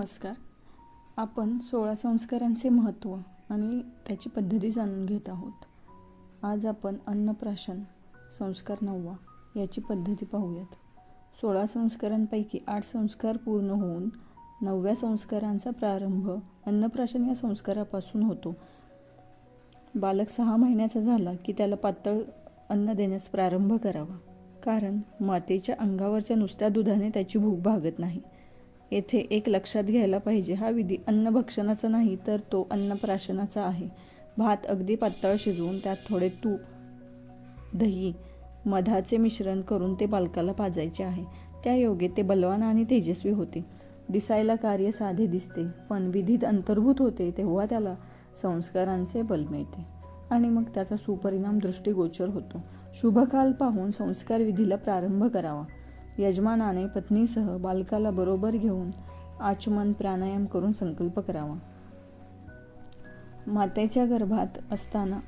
नमस्कार. आपण सोळा संस्कारांचे महत्त्व आणि त्याची पद्धती जाणून घेत आहोत. आज आपण अन्नप्राशन संस्कार नववा याची पद्धती पाहूयात. सोळा संस्कारांपैकी आठ संस्कार पूर्ण होऊन नवव्या संस्कारांचा प्रारंभ अन्नप्राशन या संस्कारापासून होतो. बालक सहा महिन्याचा झाला की त्याला पातळ अन्न देण्यास प्रारंभ करावा. कारण मातेच्या अंगावरच्या नुसत्या दुधाने त्याची भूक भागत नाही. येथे एक लक्षात घ्यायला पाहिजे. हा विधी अन्नभक्षणाचा नाही तर तो अन्नप्राशनाचा आहे. भात अगदी पातळ शिजवून त्यात थोडे तूप दही मधाचे मिश्रण करून ते बालकाला पाजायचे आहे. त्या योगे ते बलवान आणि तेजस्वी होते. दिसायला कार्य साधे दिसते पण विधीत अंतर्भूत होते तेव्हा त्याला संस्कारांचे बल मिळते. आणि मग त्याचा सुपरिणाम दृष्टीगोचर होतो. शुभकाल पाहून संस्कार विधीला प्रारंभ करावा. यजमानाने पत्नीसह बालकाला बरोबर घेऊन आचमन प्राणायाम करून संकल्प करावा. मातेच्या गर्भात असताना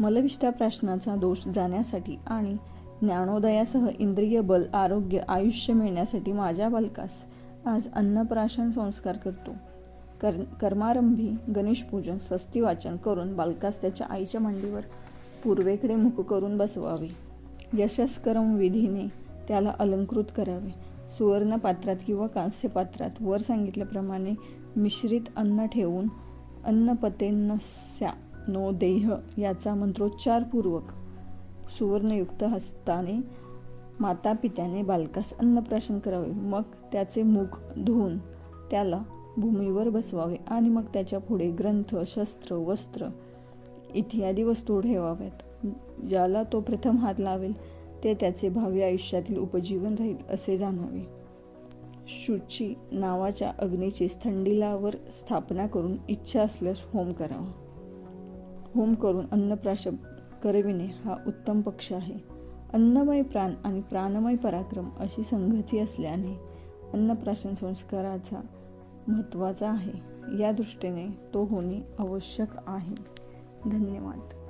मलविष्ठा प्राशनाचा दोष जाण्यासाठी आणि ज्ञानोदयासह इंद्रिय बल आरोग्य आयुष्य मिळण्यासाठी माझ्या बालकास आज अन्नप्राशन संस्कार करतो. कर कर्मारंभी गणेशपूजन स्वस्ती वाचन करून बालकास त्याच्या आईच्या मांडीवर पूर्वेकडे मुख करून बसवावे. यशस्करम विधीने त्याला अलंकृत करावे. सुवर्ण पात्रात किंवा कांस्य पात्रात वर सांगितल्याप्रमाणे मिश्रित अन्न ठेवून अन्नपतेन्नस्या नो देह याचा मंत्रोच्चारपूर्वक सुवर्णयुक्त हस्ताने माता पित्याने बालकास अन्नप्राशन करावे. मग त्याचे मुख धुवून त्याला भूमीवर बसवावे आणि मग त्याच्या पुढे ग्रंथ शस्त्र वस्त्र इत्यादी वस्तू ठेवाव्यात ज्याला तो प्रथम हात लावेल. ते त्याचे भावी आयुष्यातील उपजीवन राहील असे जाणावे. शुची नावाच्या अग्नीची स्थंडिलावर स्थापना करून इच्छा असल्यास होम करावा. होम करून अन्नप्राश करविणे हा उत्तम पक्ष आहे. अन्नमय प्राण आणि प्राणमय पराक्रम अशी संगती असल्याने अन्नप्राशन संस्काराचा महत्त्वाचा आहे. या दृष्टीने तो होणे आवश्यक आहे. धन्यवाद.